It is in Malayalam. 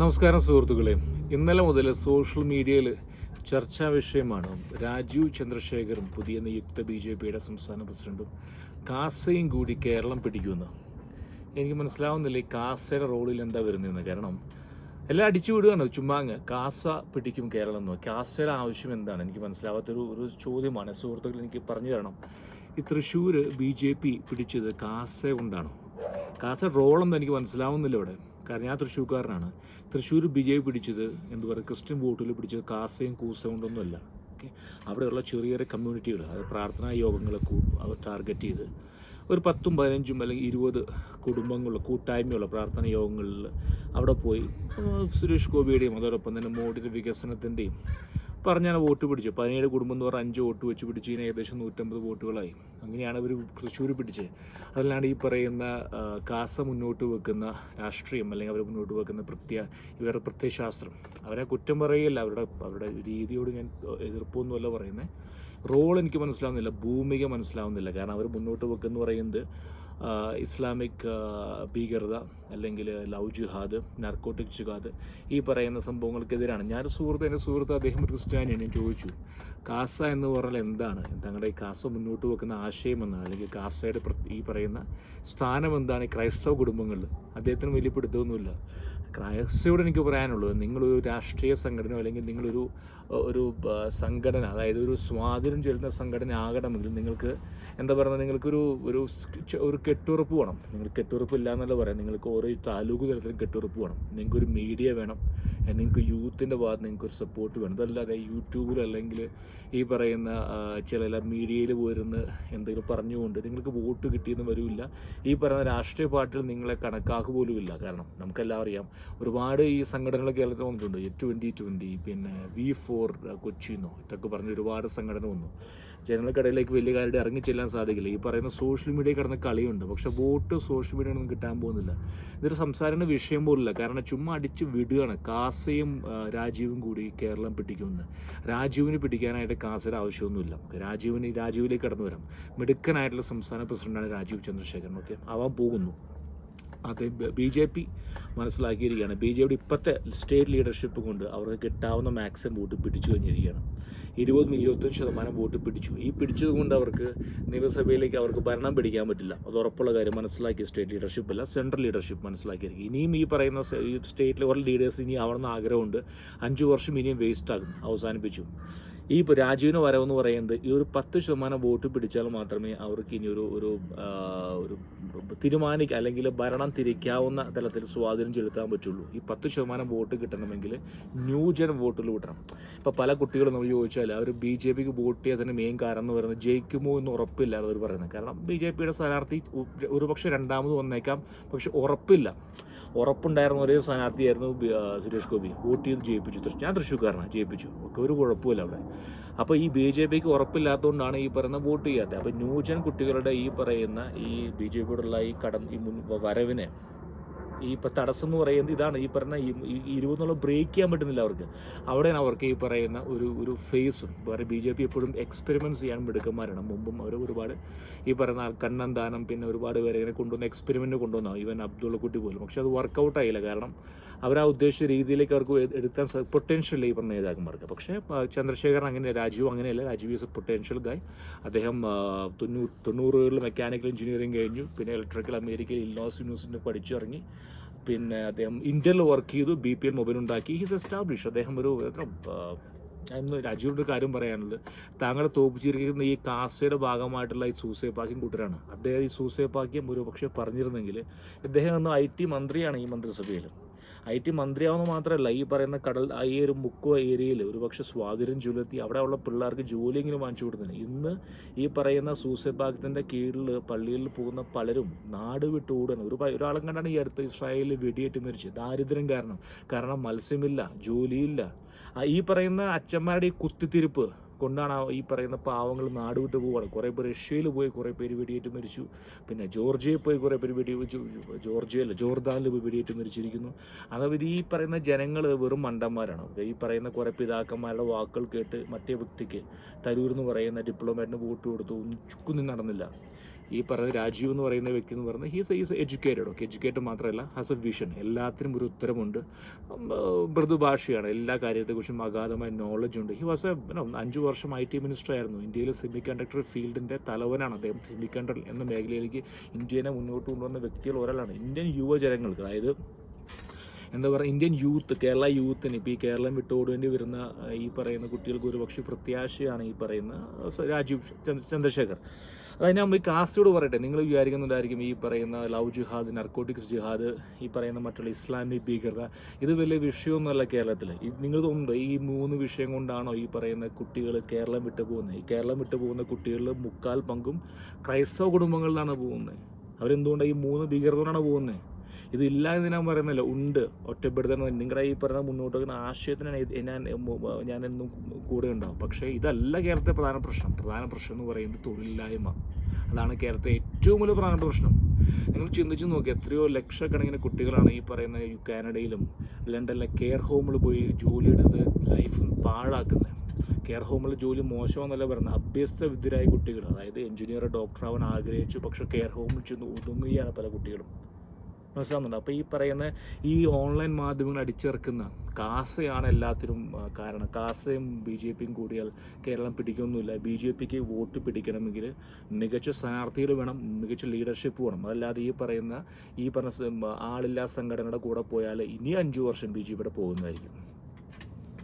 നമസ്കാരം സുഹൃത്തുക്കളെ. ഇന്നലെ മുതൽ സോഷ്യൽ മീഡിയയിൽ ചർച്ചാ വിഷയമാണ് രാജീവ് ചന്ദ്രശേഖറും പുതിയ നിയുക്ത ബി ജെ പിയുടെ സംസ്ഥാന പ്രസിഡന്റും കാസയും കൂടി കേരളം പിടിക്കുമെന്ന്. എനിക്ക് മനസ്സിലാവുന്നില്ല ഈ കാസയുടെ റോളിൽ എന്താ വരുന്നതെന്ന്. കാരണം എല്ലാം അടിച്ചു വിടുകയാണ്. ചുമ്മാങ്ങ് കാസ പിടിക്കും കേരളം എന്ന് കാസയുടെ ആവശ്യം എന്താണ്? എനിക്ക് മനസ്സിലാവാത്തൊരു ഒരു ചോദ്യമാണ്. സുഹൃത്തുക്കൾ എനിക്ക് പറഞ്ഞു തരണം. ഈ തൃശ്ശൂർ ബി ജെ പി പിടിച്ചത് കാസ കൊണ്ടാണോ. കാസ റോളെന്ന് എനിക്ക് മനസ്സിലാവുന്നില്ല ഇവിടെ. കാരണം ഞാൻ തൃശ്ശൂർക്കാരനാണ്. തൃശ്ശൂർ ബി ജെ പി പിടിച്ചത് എന്ത് പറയുക ക്രിസ്ത്യൻ വോട്ടിൽ പിടിച്ചത് കാസയും കൂസയും കൊണ്ടൊന്നുമല്ല. ഓക്കെ അവിടെയുള്ള ചെറിയ ചെറിയ കമ്മ്യൂണിറ്റികൾ അത് പ്രാർത്ഥനാ യോഗങ്ങളെ ടാർഗറ്റ് ചെയ്ത് ഒരു പത്തും പതിനഞ്ചും അല്ലെങ്കിൽ ഇരുപത് കുടുംബങ്ങളുള്ള കൂട്ടായ്മയുള്ള പ്രാർത്ഥന യോഗങ്ങളിൽ അവിടെ പോയി. സുരേഷ് ഗോപിയുടെയും അതോടൊപ്പം തന്നെ മോഡിയുടെ വികസനത്തിന്റെയും പറഞ്ഞാണ് വോട്ട് പിടിച്ചു പതിനേഴ് കുടുംബം എന്ന് പറഞ്ഞാൽ അഞ്ച് വോട്ട് വെച്ച് പിടിച്ച് ഇതിന് ഏകദേശം നൂറ്റമ്പത് വോട്ടുകളായി. അങ്ങനെയാണ് ഇവർ തൃശ്ശൂർ പിടിച്ചത്. അതിലാണ് ഈ പറയുന്ന കാസ മുന്നോട്ട് വെക്കുന്ന രാഷ്ട്രീയം അല്ലെങ്കിൽ അവർ മുന്നോട്ട് വെക്കുന്ന പ്രത്യ ഇവരുടെ പ്രത്യശാസ്ത്രം അവരെ കുറ്റം പറയുകയല്ല. അവരുടെ അവരുടെ രീതിയോട് ഞാൻ എതിർപ്പൊന്നുമല്ല പറയുന്നത്. റോൾ എനിക്ക് മനസ്സിലാവുന്നില്ല. ഭൂമിക മനസ്സിലാവുന്നില്ല. കാരണം അവർ മുന്നോട്ട് വെക്കുന്ന പറയുന്നത് ഇസ്ലാമിക് ഭീകരത അല്ലെങ്കിൽ ലവ് ജിഹാദ് നർക്കോട്ടിക് ജിഹാദ് ഈ പറയുന്ന സംഭവങ്ങൾക്കെതിരാണ്. ഞാൻ സുഹൃത്ത് എന്റെ സുഹൃത്ത് അദ്ദേഹം ക്രിസ്ത്യാനിയാണ്. ഞാൻ ചോദിച്ചു കാസ എന്ന് പറഞ്ഞാൽ എന്താണ്? തങ്ങളുടെ ഈ കാസ മുന്നോട്ട് വെക്കുന്ന ആശയം എന്നാണ് അല്ലെങ്കിൽ കാസയുടെ ഈ പറയുന്ന സ്ഥാനം എന്താണ് ക്രൈസ്തവ കുടുംബങ്ങളിൽ? അദ്ദേഹത്തിന് വലിയ ക്രൈസ്തവയോട് എനിക്ക് പറയാനുള്ളത് നിങ്ങളൊരു രാഷ്ട്രീയ സംഘടന അല്ലെങ്കിൽ നിങ്ങളൊരു ഒരു സംഘടന അതായത് ഒരു സ്വാധീനം ചെലുത്തുന്ന സംഘടന ആകണമെങ്കിൽ നിങ്ങൾക്ക് എന്താ പറയുക നിങ്ങൾക്കൊരു ഒരു ഒരു കെട്ടുറപ്പ് വേണം. നിങ്ങൾ കെട്ടുറപ്പ് ഇല്ല എന്നല്ല പറയാം. നിങ്ങൾക്ക് ഓരോ താലൂക്ക് തലത്തിലും കെട്ടുറപ്പ് വേണം. നിങ്ങൾക്കൊരു മീഡിയ വേണം. നിങ്ങൾക്ക് യൂത്തിന്റെ ഭാഗത്ത് നിങ്ങൾക്ക് ഒരു സപ്പോർട്ട് വേണം അതല്ലാതെ യൂട്യൂബിൽ അല്ലെങ്കിൽ ഈ പറയുന്ന ചില മീഡിയയിൽ പോയിരുന്ന് എന്തെങ്കിലും പറഞ്ഞുകൊണ്ട് നിങ്ങൾക്ക് വോട്ട് കിട്ടിയെന്ന് വരില്ല. ഈ പറയുന്ന രാഷ്ട്രീയ പാർട്ടികൾ നിങ്ങളെ കണക്കാക്കുക പോലുമില്ല കാരണം നമുക്കെല്ലാം അറിയാം ഒരുപാട് ഈ സംഘടനകൾ കേരളത്തിൽ വന്നിട്ടുണ്ട്. ട്വന്റി ട്വന്റി പിന്നെ വി ഫോർ കൊച്ചിന്നോ ഇതൊക്കെ പറഞ്ഞ ഒരുപാട് സംഘടന വന്നു. ജനങ്ങൾക്കിടയിലേക്ക് വലിയ കാര്യം ഇറങ്ങിച്ചെല്ലാൻ സാധിക്കില്ല. ഈ പറയുന്ന സോഷ്യൽ മീഡിയ കിടന്ന കളിയുണ്ട്. പക്ഷെ വോട്ട് സോഷ്യൽ മീഡിയ ഒന്നും കിട്ടാൻ പോകുന്നില്ല. ഇതൊരു സംസാരിക്കുന്ന വിഷയം പോലില്ല കാരണം ചുമ്മാ അടിച്ച് വിടുകയാണ് കാസയും രാജീവും കൂടി കേരളം പിടിക്കുമെന്ന്. രാജീവിന് പിടിക്കാനായിട്ട് കാസയുടെ ആവശ്യമൊന്നുമില്ല. രാജീവിന് രാജീവിലേക്ക് കടന്നു വരാം. മിടുക്കനായിട്ടുള്ള സംസ്ഥാന പ്രസിഡന്റാണ് രാജീവ് ചന്ദ്രശേഖരൻ. ഓക്കെ? ആവാൻ പോകുന്നു. അത് ബി ജെ പി മനസ്സിലാക്കിയിരിക്കുകയാണ്. ബി ജെ പിയുടെ ഇപ്പോഴത്തെ സ്റ്റേറ്റ് ലീഡർഷിപ്പ് കൊണ്ട് അവർക്ക് കിട്ടാവുന്ന മാക്സിമം വോട്ട് പിടിച്ചു കഴിഞ്ഞിരിക്കുകയാണ്. ഇരുപതും ഇരുപത്തൊന്ന് ശതമാനം വോട്ട് പിടിച്ചു. ഈ പിടിച്ചത് കൊണ്ട് അവർക്ക് നിയമസഭയിലേക്ക് അവർക്ക് ഭരണം പിടിക്കാൻ പറ്റില്ല. അത് ഉറപ്പുള്ള കാര്യം മനസ്സിലാക്കി സ്റ്റേറ്റ് ലീഡർഷിപ്പ് അല്ല സെൻട്രൽ ലീഡർഷിപ്പ് മനസ്സിലാക്കിയിരിക്കും ഇനിയും ഈ പറയുന്ന സ്റ്റേറ്റ് ലെവൽ ലീഡേഴ്സ് ഇനി ആവണമെന്ന് ആഗ്രഹമുണ്ട്. അഞ്ച് വർഷം ഇനിയും വേസ്റ്റ് ആകും. അവസാനിപ്പിച്ചു. ഈ രാജീവിന് വരവെന്ന് പറയുന്നത് ഈ ഒരു പത്ത് ശതമാനം വോട്ട് പിടിച്ചാൽ മാത്രമേ അവർക്ക് ഇനി ഒരു ഒരു ഒരു തീരുമാനിക്കുക അല്ലെങ്കിൽ ഭരണം തിരിക്കാവുന്ന തലത്തിൽ സ്വാധീനം ചെലുത്താൻ പറ്റുള്ളൂ. ഈ പത്ത് ശതമാനം വോട്ട് കിട്ടണമെങ്കിൽ ന്യൂ ന്യൂജൻ വോട്ടിൽ വിടണം. ഇപ്പോൾ പല കുട്ടികളും നമ്മൾ ചോദിച്ചാൽ അവർ ബി ജെ പിക്ക് വോട്ട് ചെയ്യാത്തതിന് മെയിൻ കാരണം എന്ന് പറയുന്നത് ജയിക്കുമോ എന്ന് ഉറപ്പില്ല അവർ പറയുന്നത്. കാരണം ബി ജെ പിയുടെ സ്ഥാനാർത്ഥി ഒരുപക്ഷെ രണ്ടാമത് വന്നേക്കാം പക്ഷെ ഉറപ്പില്ല. ഉറപ്പുണ്ടായിരുന്ന ഒരേ സ്ഥാനാർത്ഥിയായിരുന്നു സുരേഷ് ഗോപി. വോട്ട് ചെയ്ത് ജയിപ്പിച്ചു. ഞാൻ തൃശ്ശൂർക്കാരനാണ് ജയിപ്പിച്ചു. ഒക്കെ ഒരു കുഴപ്പമില്ല അവിടെ. അപ്പോൾ ഈ ബി ജെ പിക്ക് ഉറപ്പില്ലാത്തതുകൊണ്ടാണ് ഈ പറയുന്ന വോട്ട് ചെയ്യാത്തത്. അപ്പോൾ ന്യൂജൻ കുട്ടികളുടെ ഈ പറയുന്ന ഈ ബി ജെ പിയോടുള്ള ഈ കടം ഈ മുൻ വരവിനെ ഈ ഇപ്പം തടസ്സം എന്ന് പറയുന്നത് ഇതാണ്. ഈ പറഞ്ഞ ഈ ഇരുപതെന്നുള്ള ബ്രേക്ക് ചെയ്യാൻ പറ്റുന്നില്ല അവർക്ക്. അവിടെയാണ് അവർക്ക് ഈ പറയുന്ന ഒരു ഒരു ഫേസും വേറെ ബി ജെ പി എപ്പോഴും എക്സ്പെരിമെന്റ്സ് ചെയ്യാൻ മിടുക്കന്മാരാണ്. മുമ്പും അവർ ഒരുപാട് ഈ പറയുന്ന കണ്ണന്താനം പിന്നെ ഒരുപാട് പേരെ ഇങ്ങനെ കൊണ്ടുവന്ന് എക്സ്പെരിമെന്റ് കൊണ്ടുവന്നു. ഈവൻ അബ്ദുള്ള കുട്ടി പോലും. പക്ഷെ അത് വർക്കൗട്ട് ആയില്ല. കാരണം അവർ ആ ഉദ്ദേശിച്ച രീതിയിലേക്ക് അവർക്ക് എടുക്കാൻ പൊട്ടൻഷ്യൽ ഈ പറഞ്ഞ നേതാക്കന്മാർക്ക്. പക്ഷേ ചന്ദ്രശേഖരൻ അങ്ങനെ രാജീവ് അങ്ങനെയല്ല. രാജീവ് ഈസ് എ പൊട്ടൻഷ്യൽ ഗായ് അദ്ദേഹം തൊണ്ണൂറ് തൊണ്ണൂറുകളിൽ മെക്കാനിക്കൽ എഞ്ചിനീയറിംഗ് കഴിഞ്ഞു. പിന്നെ ഇലക്ട്രിക്കൽ അമേരിക്കയിൽ ഇല്ലോസ് യൂണിവേഴ്സിറ്റി പഠിച്ചിറങ്ങി. പിന്നെ അദ്ദേഹം ഇന്ത്യയിൽ വർക്ക് ചെയ്തു ബി പി എൽ മൊബൈൽ ഉണ്ടാക്കി. ഹിസ് എസ്റ്റാബ്ലിഷ് അദ്ദേഹം ഒരു എന്ന് രാജീവിന്റെ കാര്യം പറയാനുള്ളത്. താങ്കളെ തോപ്പിച്ചിരിക്കുന്ന ഈ കാസയുടെ ഭാഗമായിട്ടുള്ള ഈ സൂസൈഡ് പാക്യം കൂട്ടരാണ്. അദ്ദേഹം ഈ സൂസൈഡ് പാക്യം ഒരു പക്ഷേ പറഞ്ഞിരുന്നെങ്കിൽ ഇദ്ദേഹം ഒന്ന് ഐ ടി മന്ത്രിയാണ് ഈ മന്ത്രിസഭയിൽ ഐ ടി മന്ത്രിയാവുന്ന മാത്രമല്ല ഈ പറയുന്ന കടൽ ഈ ഒരു മുക്കു ഏരിയയിൽ ഒരുപക്ഷെ സ്വാതന്ത്ര്യം ചുലർത്തി അവിടെയുള്ള പിള്ളേർക്ക് ജോലിയെങ്കിലും വാങ്ങിച്ചു കൊടുക്കുന്നത് ഇന്ന് ഈ പറയുന്ന സൂസേപ്പാക്യത്തിന്റെ കീഴിൽ പള്ളിയിൽ പോകുന്ന പലരും നാട് വിട്ട് ഓടുകയാണ് ഒരു ഒരാളും കണ്ടാണ് ഈ അടുത്ത് ഇസ്രായേലിൽ വെടിയേറ്റ് മരിച്ച്. ദാരിദ്ര്യം കാരണം. കാരണം മത്സ്യമില്ല ജോലിയില്ല. ഈ പറയുന്ന അച്ഛന്മാരുടെ ഈ കുത്തിത്തിരിപ്പ് കൊണ്ടാണ് ഈ പറയുന്ന പാവങ്ങൾ നാട് വിട്ട് പോവുകയാണ് കുറേ പേര് റഷ്യയിൽ പോയി കുറേ പേര് വെടിയേറ്റ് മരിച്ചു. പിന്നെ ജോർജിയയിൽ പോയി കുറേ പേര് വെടി ജോർജിയ ജോർജിയല്ല ജോർദാനിൽ പോയി വെടിയേറ്റ് മരിച്ചിരിക്കുന്നു. അതവർ ഈ പറയുന്ന ജനങ്ങൾ വെറും മണ്ടന്മാരാണ്. ഈ പറയുന്ന കുറേ പിതാക്കന്മാരുടെ വാക്കുകൾ കേട്ട് മറ്റേ വ്യക്തിക്ക് തരൂർ എന്ന് പറയുന്ന ഡിപ്ലോമാറ്റിന് വോട്ട് കൊടുത്തു. ഒന്നും നടന്നില്ല. ഈ പറഞ്ഞ രാജീവ് എന്ന് പറയുന്ന വ്യക്തി എന്ന് പറയുന്നത് he's is educated okay educated മാത്രമല്ല ഹാസ് എ വിഷൻ എല്ലാത്തിനും ഒരു ഉത്തരമുണ്ട്. മൃദുഭാഷയാണ്. എല്ലാ കാര്യത്തെക്കുറിച്ചും അഗാധമായ നോളജ് ഉണ്ട്. ഹി വാസ് എ അഞ്ച് വർഷം ഐ ടി മിനിസ്റ്റർ ആയിരുന്നു. ഇന്ത്യയിലെ സെമി കണ്ടക്ടർ ഫീൽഡിന്റെ തലവനാണ് അദ്ദേഹം. സെമി കണ്ടക്ടർ എന്ന മേഖലയിലേക്ക് ഇന്ത്യനെ മുന്നോട്ട് കൊണ്ടുവന്ന വ്യക്തികൾ ഒരാളാണ്. ഇന്ത്യൻ യുവജനങ്ങൾക്ക് അതായത് എന്താ പറയുക ഇന്ത്യൻ യൂത്ത് കേരള യൂത്തിന് ഇപ്പോൾ ഈ കേരളം വിട്ടുകൊടുവേണ്ടി വരുന്ന ഈ പറയുന്ന കുട്ടികൾക്ക് ഒരു പക്ഷേ പ്രത്യാശയാണ് ഈ പറയുന്ന രാജീവ് ചന്ദ്രശേഖർ. ഞാൻ ഈ കാസ്റ്റോട് പറയട്ടെ. നിങ്ങൾ വിചാരിക്കുന്നുണ്ടായിരിക്കും ഈ പറയുന്ന ലവ് ജിഹാദ് നർക്കോട്ടിക്സ് ജിഹാദ് ഈ പറയുന്ന മറ്റുള്ള ഇസ്ലാമിക് ഭീകരത. ഇത് വലിയ വിഷയമൊന്നുമല്ല കേരളത്തിൽ നിങ്ങൾ തോന്നുന്നുണ്ടോ? ഈ മൂന്ന് വിഷയം കൊണ്ടാണോ ഈ പറയുന്ന കുട്ടികൾ കേരളം വിട്ടു പോകുന്നത്? ഈ കേരളം വിട്ടു പോകുന്ന കുട്ടികളിൽ മുക്കാൽ പങ്കും ക്രൈസ്തവ കുടുംബങ്ങളിലാണ് പോകുന്നത്. അവരെന്തുകൊണ്ടാണ് ഈ മൂന്ന് ഭീകരതയോടാണ് പോകുന്നത്? ഇതില്ല എന്ന് ഞാൻ പറയുന്നില്ല ഉണ്ട്. ഒറ്റപ്പെടുത്തൽ നിങ്ങളുടെ ഈ പറഞ്ഞ മുന്നോട്ട് വെക്കുന്ന ആശയത്തിനാണ് ഞാൻ ഞാൻ എന്നും കൂടെ ഉണ്ടാവും. പക്ഷേ ഇതല്ല കേരളത്തെ പ്രധാന പ്രശ്നം. പ്രധാന പ്രശ്നം എന്ന് പറയുന്നത് തൊഴിലില്ലായ്മ. അതാണ് കേരളത്തെ ഏറ്റവും വലിയ പ്രധാനപ്പെട്ട പ്രശ്നം. നിങ്ങൾ ചിന്തിച്ചു നോക്കി എത്രയോ ലക്ഷക്കണക്കിന് കുട്ടികളാണ് ഈ പറയുന്ന കാനഡയിലും ലണ്ടനിലെ കെയർ ഹോമിൽ പോയി ജോലി എടുത്ത് ലൈഫ് പാഴാക്കുന്നത്. കെയർ ഹോമിൽ ജോലി മോശമെന്നല്ല പറയുന്നത്. അഭ്യസ്ത വിദ്യരായ കുട്ടികൾ അതായത് എഞ്ചിനീയർ ഡോക്ടർ ആവാൻ ആഗ്രഹിച്ചു പക്ഷേ കെയർ ഹോമിൽ ചെന്ന് ഒതുങ്ങുകയാണ് പല കുട്ടികളും. മനസ്സിലാവുന്നുണ്ട്. അപ്പോൾ ഈ പറയുന്ന ഈ ഓൺലൈൻ മാധ്യമങ്ങൾ അടിച്ചിറക്കുന്ന കാസയാണ് എല്ലാത്തിനും കാരണം. കാസയും ബി ജെ പിയും കൂടിയാൽ കേരളം പിടിക്കൊന്നുമില്ല. ബി ജെ പിക്ക് വോട്ട് പിടിക്കണമെങ്കിൽ മികച്ച സ്ഥാനാർത്ഥികൾ വേണം മികച്ച ലീഡർഷിപ്പ് വേണം. അതല്ലാതെ ഈ പറയുന്ന ഈ പറഞ്ഞ ആളില്ലാ സംഘടനയുടെ കൂടെ പോയാൽ ഇനി അഞ്ചു വർഷം ബി ജെ പിയുടെ പോകുന്നതായിരിക്കും.